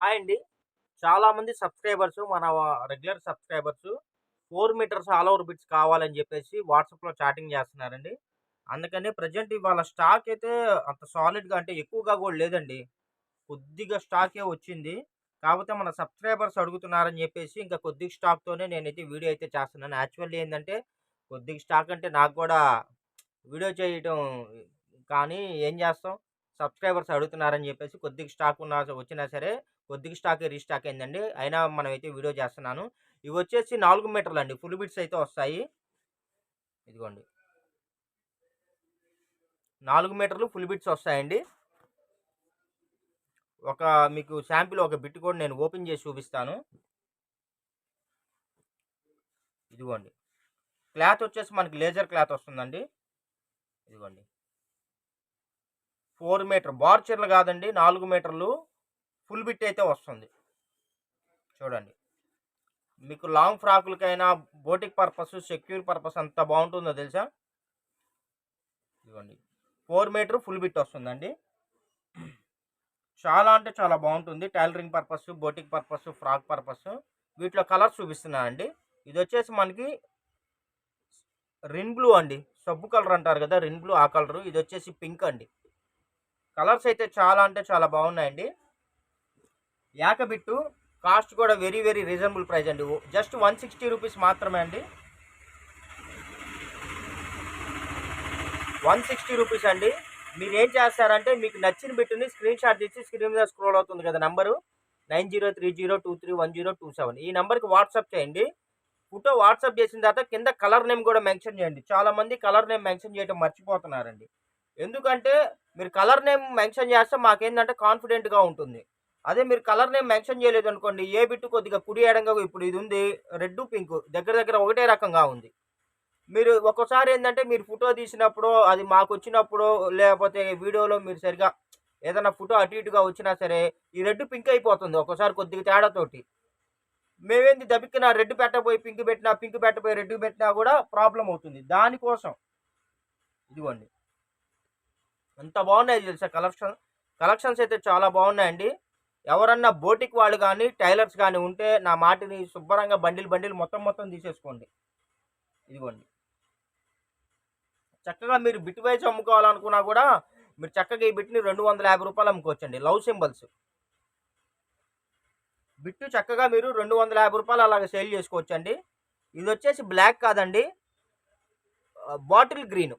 Hi అండి. చాలామంది subscribers మన regular subscribers four meters all over bits కావాలని చెప్పేసి వాట్సాప్‌లో చాటింగ్ చేస్తున్నారండి అందుకని ప్రెజెంట్ ఇవాళ స్టాక్ అయితే అంత సాలిడ్‌గా అంటే ఎక్కువగా కూడా లేదండి. కొద్దిగా స్టాకే వచ్చింది. కాకపోతే మన సబ్స్క్రైబర్స్ అడుగుతున్నారని చెప్పేసి ఇంకా కొద్దిగా స్టాక్‌తోనే నేనైతే వీడియో అయితే చేస్తున్నాను. యాక్చువల్లీ ఏంటంటే కొద్దిగా స్టాక్ అంటే నాకు కూడా వీడియో చేయటం కానీ ఏం చేస్తాం సబ్స్క్రైబర్స్ అడుగుతున్నారని చెప్పేసి కొద్దిగా స్టాక్ ఉన్న వచ్చినా సరే కొద్దిగా స్టాకే రీస్టాక్ అయిందండి. అయినా మనమైతే వీడియో చేస్తున్నాను. ఇవొచ్చేసి 4 మీటర్లండి. ఫుల్ బిట్స్ అయితే వస్తాయి. ఇదిగోండి. నాలుగు మీటర్లు ఫుల్ బిట్స్ వస్తాయండి. ఒక మీకు శాంపిల్ ఒక బిట్ కూడా నేను ఓపెన్ చేసి చూపిస్తాను. ఇదిగోండి. క్లాత్ వచ్చేసి మనకి లేజర్ క్లాత్ వస్తుందండి. ఇదిగోండి. ఫోర్ మీటర్ బార్చర్లు కాదండి. నాలుగు మీటర్లు ఫుల్ బిట్ అయితే వస్తుంది. చూడండి. మీకు లాంగ్ ఫ్రాకులకైనా బోటిక్ పర్పస్, సెక్యూర్ పర్పస్ అంత బాగుంటుందో తెలుసా? ఇదిగోండి. ఫోర్ మీటర్ ఫుల్ బిట్ వస్తుందండి. చాలా అంటే చాలా బాగుంటుంది tailoring purpose, boutique purpose, frock purpose వీటిలో కలర్స్ చూపిస్తున్నానండి. ఇదొచ్చేసి మనకి రిన్ బ్లూ అండి. సబ్బు కలర్ అంటారు కదా రిన్ బ్లూ ఆ కలరు. ఇది వచ్చేసి పింక్ అండి. కలర్స్ అయితే చాలా అంటే చాలా బాగున్నాయండి యాక బిట్టు కాస్ట్ కూడా వెరీ వెరీ రీజనబుల్ ప్రైస్ అండి. జస్ట్ 160 రూపీస్ మాత్రమే అండి. 160 రూపీస్ అండి. మీరేం చేస్తారంటే మీకు నచ్చిన బిట్టుని స్క్రీన్ షాట్ తీసి స్క్రీన్ మీద స్క్రోల్ అవుతుంది కదా నంబరు 9030231027 ఈ నెంబర్కి వాట్సాప్ చేయండి. ఫోటో వాట్సాప్ చేసిన తర్వాత కింద కలర్ నేమ్ కూడా మెన్షన్ చేయండి. చాలామంది కలర్ నేమ్ మెన్షన్ చేయడం మర్చిపోతున్నారండి. ఎందుకంటే మీరు కలర్ నేమ్ మెన్షన్ చేస్తే మాకేంటంటే కాన్ఫిడెంట్‌గా ఉంటుంది. అదే మీరు కలర్ నేమ్ మెన్షన్ చేయలేదనుకోండి ఏ బిట్టు కొద్దిగా కుడి ఎడంగా ఇప్పుడు ఇది ఉంది రెడ్, పింక్ దగ్గర దగ్గర ఒకటే రకంగా ఉంది. మీరు ఒక్కోసారి ఏంటంటే మీరు ఫోటో తీసినప్పుడో అది మాకు వచ్చినప్పుడు లేకపోతే వీడియోలో మీరు సరిగా ఏదైనా ఫోటో అటు ఇటుగా వచ్చినా సరే ఈ రెడ్ పింక్ అయిపోతుంది ఒక్కోసారి కొద్దిగా తేడాతోటి. మేమేంది దబిక్కిన రెడ్ పెట్టబోయి పింక్ పెట్టినా, పింక్ పెట్టబోయి రెడ్ పెట్టినా కూడా ప్రాబ్లం అవుతుంది. దానికోసం. ఇదిగోండి. ఎంత బాగున్నాయి తెలుసా కలెక్షన్. కలెక్షన్స్ అయితే చాలా బాగున్నాయండి ఎవరన్నా బోటిక్ వాళ్ళు కానీ టైలర్స్ కానీ ఉంటే నా మాటిని శుభ్రంగా బండిల్ బండిల్ మొత్తం మొత్తం తీసేసుకోండి. ఇదిగోండి. చక్కగా మీరు బిట్ వైజ్ అమ్ముకోవాలనుకున్నా కూడా మీరు చక్కగా ఈ బిట్‌ని రూ. 250 అమ్ముకోవచ్చండి. Love symbols. బిట్టు చక్కగా మీరు రెండు వందల యాభై రూపాయలు అలాగే సేల్ చేసుకోవచ్చండి. ఇది వచ్చేసి బ్లాక్ కాదండి. Bottle green.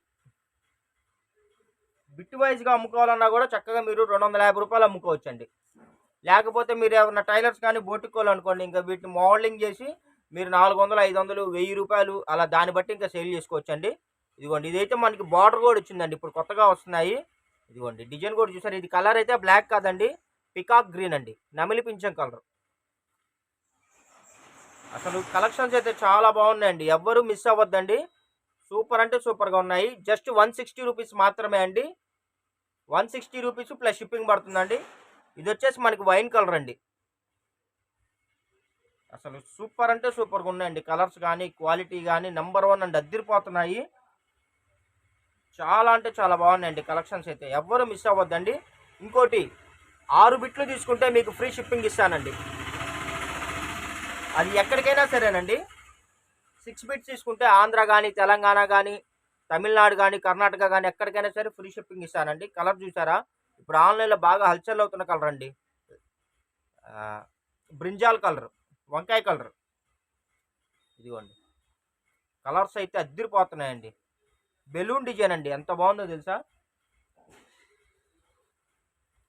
బిట్ వైస్‌గా అమ్ముకోవాలన్నా కూడా చక్కగా మీరు రూ. 250 అమ్ముకోవచ్చండి. లేకపోతే మీరు ఎవరైనా టైలర్స్ కానీ బోటికోళ్ళు అనుకోండి ఇంకా వీటిని మోడలింగ్ చేసి మీరు నాలుగు వందలు ఐదు వందలు వెయ్యి రూపాయలు అలా దాన్ని బట్టి ఇంకా సేల్ చేసుకోవచ్చండి. ఇదిగోండి ఇదైతే మనకి బార్డర్ కూడా వచ్చిందండి. ఇప్పుడు కొత్తగా వస్తున్నాయి. ఇదిగోండి డిజైన్ కూడా చూసారు ఇది కలర్ అయితే బ్లాక్ కాదండి. పికాక్ గ్రీన్ అండి. నమిలి పింఛం కలర్. అసలు కలెక్షన్స్ అయితే చాలా బాగున్నాయండి ఎవ్వరు మిస్ అవ్వద్దండి. సూపర్ అంటే సూపర్‌గా ఉన్నాయి. జస్ట్ 160 రూపీస్ మాత్రమే అండి. 160 రూపీస్ ప్లస్ షిప్పింగ్ పడుతుందండి. ఇది వచ్చేసి మనకి వైన్ కలర్ అండి. అసలు సూపర్ అంటే సూపర్‌గా ఉన్నాయండి. కలర్స్ కానీ క్వాలిటీ కానీ నెంబర్ వన్ అండి అద్దరిపోతున్నాయి చాలా అంటే చాలా బాగున్నాయండి కలెక్షన్స్ అయితే. ఎవ్వరు మిస్ అవ్వద్దండి. ఇంకోటి ఆరు బిట్లు తీసుకుంటే మీకు ఫ్రీ షిప్పింగ్ ఇస్తానండి. అది ఎక్కడికైనా సరేనండి. సిక్స్ బిట్స్ తీసుకుంటే ఆంధ్ర కానీ తెలంగాణ కానీ తమిళనాడు కానీ కర్ణాటక కానీ ఎక్కడికైనా సరే ఫ్రీ షిప్పింగ్ ఇస్తానండి. కలర్ చూసారా? ఇప్పుడు ఆన్‌లైన్‌లో బాగా హల్చల్ అవుతున్న కలర్ అండి. బ్రింజాల్ కలర్, వంకాయ కలర్. ఇదిగోండి. కలర్స్ అయితే అద్దిరిపోతున్నాయండి. బెలూన్ డిజైన్ అండి. ఎంత బాగుందో తెలుసా?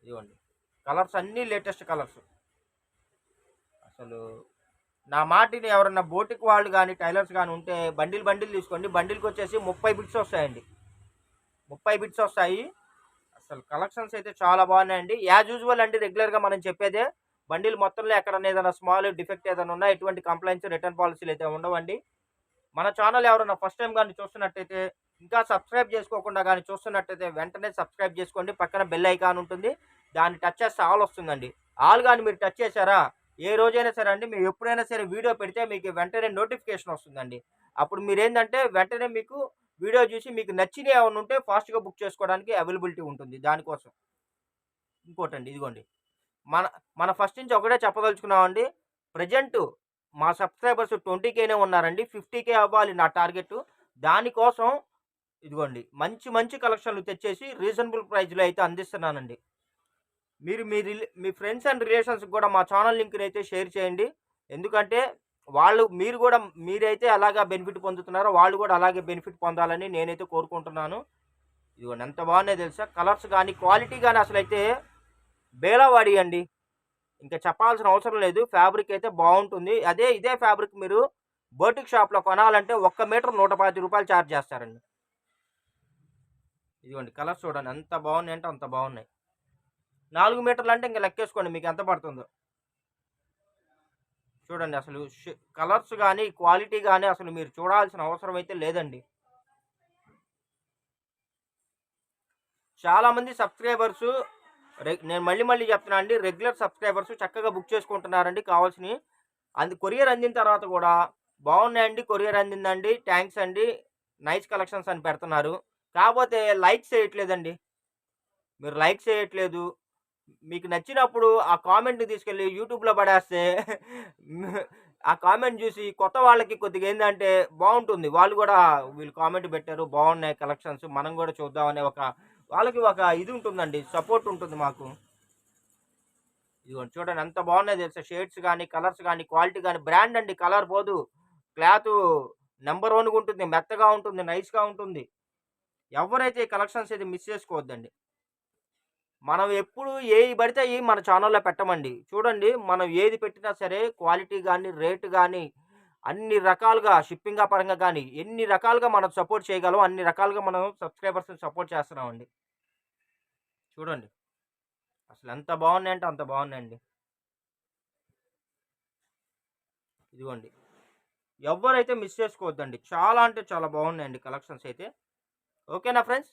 ఇదిగోండి. కలర్స్ అన్నీ లేటెస్ట్ కలర్స్. అసలు నా మాటిని ఎవరన్నా బోటిక్ వాళ్ళు కానీ టైలర్స్ కానీ ఉంటే బండిల్ బండిల్ తీసుకోండి. బండిల్కి వచ్చేసి ముప్పై బిట్స్ వస్తాయండి. 30 బిట్స్ వస్తాయి. అసలు కలెక్షన్స్ అయితే చాలా బాగున్నాయండి. యాజ్ యూజువల్ అండి రెగ్యులర్‌గా మనం చెప్పేదే. బండిల్ మొత్తంలో ఎక్కడన్నా ఏదైనా స్మాల్ డిఫెక్ట్ ఏదైనా ఉన్నా ఎటువంటి కంప్లైంట్స్ రిటర్న్ పాలసీలు అయితే ఉండవండి. మన ఛానల్ ఎవరైనా ఫస్ట్ టైం కానీ చూస్తున్నట్టయితే ఇంకా సబ్స్క్రైబ్ చేసుకోకుండా కానీ చూస్తున్నట్టయితే వెంటనే సబ్స్క్రైబ్ చేసుకోండి. పక్కన బెల్ ఐకాన్ ఉంటుంది. దాన్ని టచ్ చేస్తే ఆల్ వస్తుందండి. ఆల్ కానీ మీరు టచ్ చేశారా ఏ రోజైనా సరే అండి మీరు ఎప్పుడైనా సరే వీడియో పెడితే మీకు వెంటనే నోటిఫికేషన్ వస్తుందండి. అప్పుడు మీరేందంటే వెంటనే మీకు వీడియో చూసి మీకు నచ్చినవి ఏమైనా ఉంటే ఫాస్ట్‌గా బుక్ చేసుకోవడానికి అవైలబిలిటీ ఉంటుంది దానికోసం. ఇంకోటండి ఇదిగోండి. మన మన ఫస్ట్ నుంచి ఒకటే చెప్పదలుచుకున్నామండి ప్రజెంట్ మా సబ్స్క్రైబర్స్ ట్వంటీ కేనే ఉన్నారండి ఫిఫ్టీ కే అవ్వాలి నా టార్గెట్ దానికోసం ఇదిగోండి మంచి మంచి కలెక్షన్లు తెచ్చేసి రీజనబుల్ ప్రైస్లో అయితే అందిస్తున్నానండి మీరు మీ రిలే మీ ఫ్రెండ్స్ అండ్ రిలేషన్స్కి కూడా మా ఛానల్ లింక్ని అయితే షేర్ చేయండి. ఎందుకంటే వాళ్ళు మీరు కూడా మీరైతే అలాగా బెనిఫిట్ పొందుతున్నారో వాళ్ళు కూడా అలాగే బెనిఫిట్ పొందాలని నేనైతే కోరుకుంటున్నాను. ఇదిగోండి ఎంత బాగున్నాయి తెలుసా? కలర్స్ కానీ క్వాలిటీ కానీ అసలు అయితే బేలవాడి అండి. ఇంకా చెప్పాల్సిన అవసరం లేదు. ఫ్యాబ్రిక్ అయితే బాగుంటుంది. అదే ఇదే ఫ్యాబ్రిక్ మీరు బోటిక్ షాప్లో కొనాలంటే ఒక్క మీటర్ నూట పది రూపాయలు ఛార్జ్ చేస్తారండి. ఇదిగోండి కలర్స్ చూడండి ఎంత బాగున్నాయి అంటే అంత బాగున్నాయి. నాలుగు మీటర్లు అంటే ఇంకా లెక్కేసుకోండి మీకు ఎంత పడుతుందో. చూడండి అసలు కలర్స్ కానీ క్వాలిటీ కానీ అసలు మీరు చూడాల్సిన అవసరం అయితే లేదండి. చాలామంది సబ్స్క్రైబర్స్ నేను మళ్ళీ మళ్ళీ చెప్తున్నా అండి రెగ్యులర్ సబ్స్క్రైబర్స్ చక్కగా బుక్ చేసుకుంటున్నారండి కావాల్సినవి. అంది కొరియర్ అందిన తర్వాత కూడా బాగున్నాయండి కొరియర్ అందిందండి థ్యాంక్స్ అండి నైస్ కలెక్షన్స్ అని పెడుతున్నారు. కాకపోతే లైక్స్ చేయట్లేదండి. మీరు లైక్ చేయట్లేదు మీకు నచ్చినప్పుడు ఆ కామెంట్ని తీసుకెళ్ళి యూట్యూబ్లో పడేస్తే ఆ కామెంట్ చూసి కొత్త వాళ్ళకి కొద్దిగా ఏంటంటే బాగుంటుంది. వాళ్ళు కూడా వీళ్ళు కామెంట్ పెట్టారు బాగున్నాయి కలెక్షన్స్ మనం కూడా చూద్దామనే ఒక వాళ్ళకి ఒక ఇది ఉంటుందండి సపోర్ట్ ఉంటుంది మాకు. ఇదిగోండి చూడండి ఎంత బాగున్నాయి తెలుసా? షేడ్స్ కానీ కలర్స్ కానీ క్వాలిటీ కానీ బ్రాండ్ అండి కలర్ పోదు. క్లాత్ నెంబర్ వన్గా ఉంటుంది మెత్తగా ఉంటుంది నైస్గా ఉంటుంది. ఎవరైతే ఈ కలెక్షన్స్ అయితే మిస్ చేసుకోవద్దండి. మనం ఎప్పుడు ఏవి పడితే అవి మన ఛానల్లో పెట్టమండి. చూడండి మనం ఏది పెట్టినా సరే క్వాలిటీ కానీ రేటు కానీ అన్ని రకాలుగా షిప్పింగ్ పరంగా కానీ ఎన్ని రకాలుగా మనం సపోర్ట్ చేయగలం అన్ని రకాలుగా మనం సబ్స్క్రైబర్స్ని సపోర్ట్ చేస్తున్నామండి. చూడండి. అసలు ఎంత బాగున్నాయంటే అంత బాగున్నాయండి. ఇదిగోండి. ఎవరైతే మిస్ చేసుకోవద్దండి. చాలా అంటే చాలా బాగున్నాయండి కలెక్షన్స్ అయితే. ఓకేనా friends?